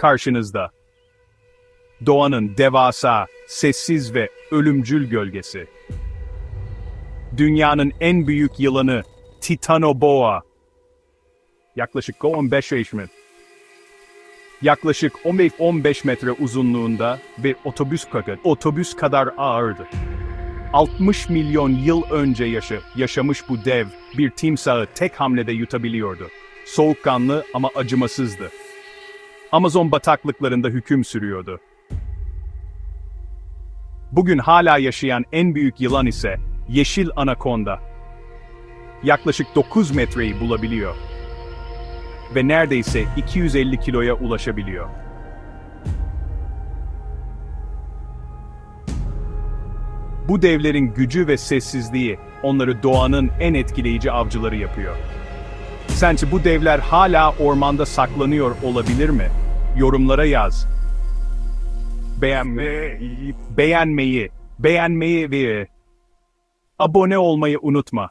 karşınızda. Doğanın devasa, sessiz ve ölümcül gölgesi. Dünyanın en büyük yılanı Titanoboa. Yaklaşık 15 yaşında. Yaklaşık 15 metre uzunluğunda ve otobüs kadar, otobüs kadar ağırdı. 60 milyon yıl önce yaşı, yaşamış bu dev, bir timsahı tek hamlede yutabiliyordu. Soğukkanlı ama acımasızdı. Amazon bataklıklarında hüküm sürüyordu. Bugün hala yaşayan en büyük yılan ise yeşil anakonda. Yaklaşık 9 metreyi bulabiliyor. Ve neredeyse 250 kiloya ulaşabiliyor. Bu devlerin gücü ve sessizliği onları doğanın en etkileyici avcıları yapıyor. Sence bu devler hala ormanda saklanıyor olabilir mi? Yorumlara yaz. Beğenmeyi, beğenmeyi, beğenmeyi ve abone olmayı unutma.